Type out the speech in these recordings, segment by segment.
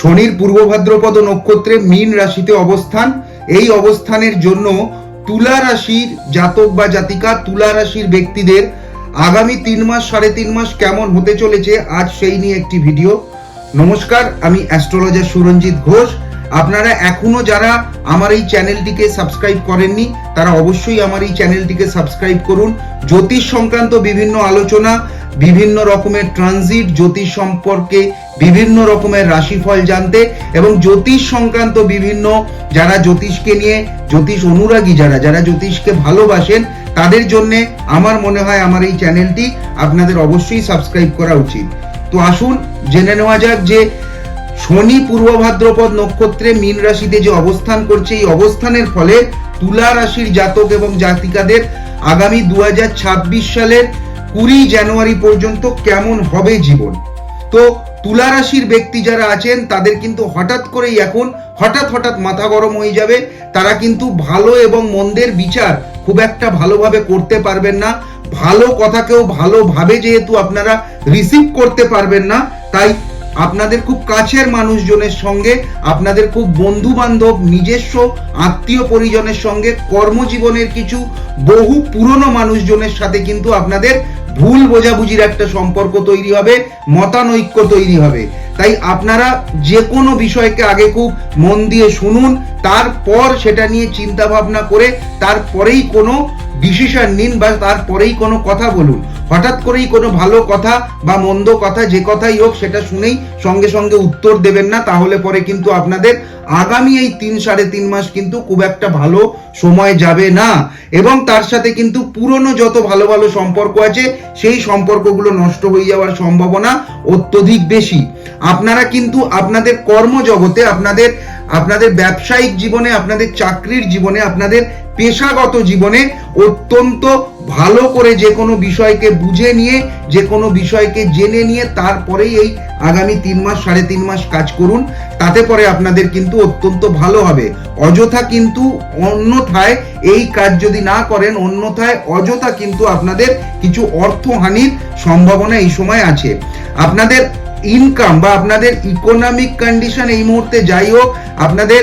শনির পূর্ব ভাদ্রপদ নক্ষত্রে মীন রাশিতে অবস্থান। এই অবস্থানের জন্য তুলা রাশির জাতক বা জাতিকা, তুলা রাশির ব্যক্তিদের আগামী তিন মাস, সাড়ে তিন মাস কেমন হতে চলেছে, আজ সেই নিয়ে একটি ভিডিও। নমস্কার, আমি অ্যাস্ট্রোলজার সুরঞ্জিত ঘোষ। আপনারা এখনও যারা আমার এই চ্যানেলটিকে সাবস্ক্রাইব করেননি, তারা অবশ্যই আমার এই চ্যানেলটিকে সাবস্ক্রাইব করুন। জ্যোতিষ সংক্রান্ত বিভিন্ন আলোচনা, বিভিন্ন রকমের ট্রানজিট, জ্যোতিষ সম্পর্কে বিভিন্ন রকমের রাশিফল জানতে এবং জ্যোতিষ সংক্রান্ত বিভিন্ন যারা জ্যোতিষকে নিয়ে, জ্যোতিষ অনুরাগী যারা যারা জ্যোতিষকে ভালোবাসেন, তাদের জন্যে আমার মনে হয় আমার এই চ্যানেলটি আপনাদের অবশ্যই সাবস্ক্রাইব করা উচিত। তো আসুন, জেনে নেওয়া যাক যে শনি পূর্ব ভাদ্রপদ নক্ষত্রে মীন রাশিতে যে অবস্থান করছে, এই অবস্থানের ফলে তুলা রাশির জাতক এবং জাতিকাদের আগামী দু হাজার ছাব্বিশ সালের কুড়ি জানুয়ারি পর্যন্ত কেমন হবে জীবন? তো তুলা রাশির ব্যক্তি যারা আছেন, তাদের কিন্তু হঠাৎ করেই এখন হঠাৎ হঠাৎ মাথা গরম হয়ে যাবে। তারা কিন্তু ভালো এবং মন্দের বিচার খুব একটা ভালোভাবে করতে পারবেন না। ভালো কথাকেও ভালোভাবে যেহেতু আপনারা রিসিভ করতে পারবেন না, তাই আপনাদের খুব কাছের মানুষজনের সঙ্গে, আপনাদের খুব বন্ধু বান্ধব নিজস্ব আত্মীয় পরিজনের সঙ্গে কর্মজীবনের কিছু বহু পুরনো মানুষজনের সাথে কিন্তু আপনাদের ভুল বোঝাবুঝির একটা সম্পর্ক তৈরি হবে, মতানৈক্য তৈরি হবে। তাই আপনারা যে কোনো বিষয়কে আগে খুব মন দিয়ে শুনুন, তারপর সেটা নিয়ে চিন্তা ভাবনা করে, তারপরেই কোনো ডিসিশন নিন বা তারপরেই কোনো কথা বলুন। হঠাৎ করেই কোনো ভালো কথা বা মন্দ কথা, যে কথাই হোক, সেটা শুনেই সঙ্গে সঙ্গে উত্তর দেবেন না, তাহলে পরে কিন্তু আপনাদের আগামী এই তিন সাড়ে তিন মাস কিন্তু খুব একটা ভালো সময় যাবে না। এবং তার সাথে কিন্তু পুরনো যত ভালো ভালো সম্পর্ক আছে, সেই সম্পর্কগুলো নষ্ট হয়ে যাওয়ার সম্ভাবনা অত্যধিক বেশি। আপনারা কিন্তু আপনাদের কর্মজগতে, আপনাদের আপনাদের ব্যবসায়িক জীবনে, আপনাদের চাকরির জীবনে, আপনাদের পেশাগত জীবনে অত্যন্ত ভালো করে যে কোনো বিষয়কে বুঝে নিয়ে, যে কোনো বিষয়কে জেনে নিয়ে তারপরেই এই আগামী তিন মাস, সাড়ে তিন মাস কাজ করুন। তাতে পরে আপনাদের কিন্তু অত্যন্ত ভালো হবে। অযথা কিন্তু অন্যথায় এই কাজ যদি না করেন, অন্যথায় অযথা কিন্তু আপনাদের কিছু অর্থহানির সম্ভাবনা এই সময় আছে। আপনাদের ইনকাম বা আপনাদের ইকোনমিক কন্ডিশন এই মুহূর্তে যাই হোক, আপনাদের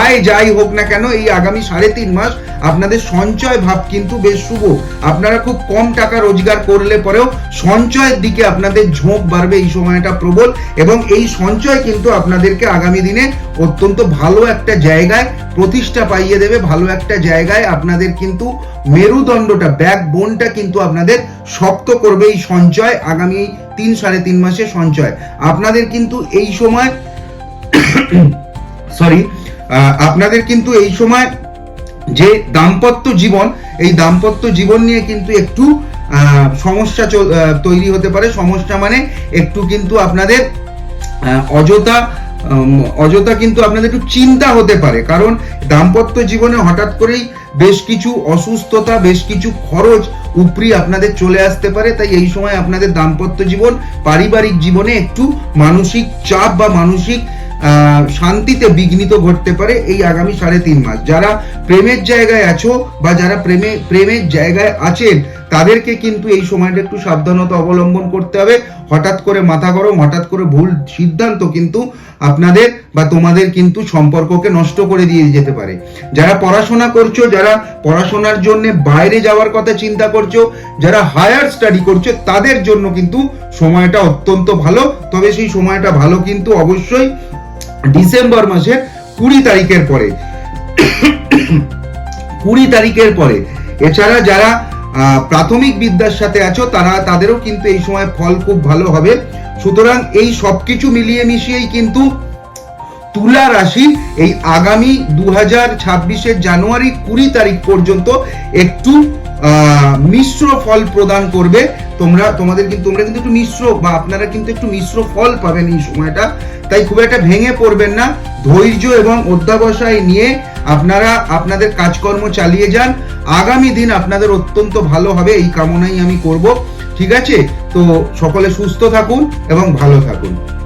আয় যাই হোক না কেন, এই আগামী সাড়ে তিন মাস আপনাদের সঞ্চয় ভাব কিন্তু বেশ শুভ। আপনারা খুব কম টাকা রোজগার করলে পরেও সঞ্চয়ের দিকে আপনাদের ঝোঁক বাড়বে এই সময়টা প্রবল এবং এই সঞ্চয় কিন্তু আপনাদেরকে আগামী দিনে অত্যন্ত ভালো একটা জায়গায় প্রতিষ্ঠা পাইয়ে দেবে, ভালো একটা জায়গায় আপনাদের কিন্তু মেরুদণ্ডটা ব্যাক বোনটা কিন্তু আপনাদের শক্ত করবে এই সঞ্চয় আগামী তিন সাড়ে তিন মাসের সঞ্চয়। আপনাদের কিন্তু এই সময় সরি আপনাদের কিন্তু এই সময় যে দাম্পত্য জীবন, এই দাম্পত্য জীবন নিয়ে কিন্তু একটু সমস্যা তৈরি হতে পারে। সমস্যা মানে একটু কিন্তু আপনাদের অযথা অযথা কিন্তু আপনাদের একটু চিন্তা হতে পারে। কারণ দাম্পত্য জীবনে হঠাৎ করেই বেশ কিছু অসুস্থতা, বেশ কিছু খরচ উপরি আপনাদের চলে আসতে পারে, তাই এই সময় আপনাদের দাম্পত্য জীবন, পারিবারিক জীবনে একটু মানসিক চাপ বা মানসিক শান্তিতে বিঘ্নিত ঘটতে পারে এই আগামী সাড়ে তিন মাস। যারা প্রেমের জায়গায় আছো বা যারা প্রেমে, প্রেমের জায়গায় আছেন তাদেরকে কিন্তু এই সময়টা একটু সাবধানতা অবলম্বন করতে হবে। হঠাৎ করে মাথা গরম, হঠাৎ করে ভুল সিদ্ধান্ত কিন্তু আপনাদের বা তোমাদের কিন্তু সম্পর্ককে নষ্ট করে দিয়ে যেতে পারে। যারা পড়াশোনা করছ, যারা পড়াশোনার জন্য বাইরে যাওয়ার কথা চিন্তা করছ, যারা হায়ার স্টাডি করছ, তাদের জন্য কিন্তু সময়টা অত্যন্ত ভালো। তবে সেই সময়টা ভালো কিন্তু অবশ্যই ডিসেম্বর মাসের কুড়ি তারিখের পরে। কুড়ি তারিখের পরে। এছাড়া যারা প্রাথমিক বিদ্যার সাথে আছো, তারা তাদেরও কিন্তু এই সময় ফল খুব ভালো হবে। সুতরাং এই সবকিছু মিলিয়ে মিশিয়েই কিন্তু তুলা রাশি এই আগামী দু হাজার ছাব্বিশের জানুয়ারি কুড়ি তারিখ পর্যন্ত একটু মিশ্র ফল প্রদান করবে। তোমরা, তোমাদের কিন্তু, তোমরা কিন্তু একটু মিশ্র বা আপনারা কিন্তু একটু মিশ্র ফল পাবেন এই সময়টা। তাই খুব একটা ভেঙে পড়বেন না। ধৈর্য এবং অধ্যাবসায় নিয়ে আপনারা, আপনাদের কাজকর্ম চালিয়ে যান। আগামী দিন আপনাদের অত্যন্ত ভালো হবে, এই কামনাই আমি করব। ঠিক আছে? তো সকলে সুস্থ থাকুন এবং ভালো থাকুন।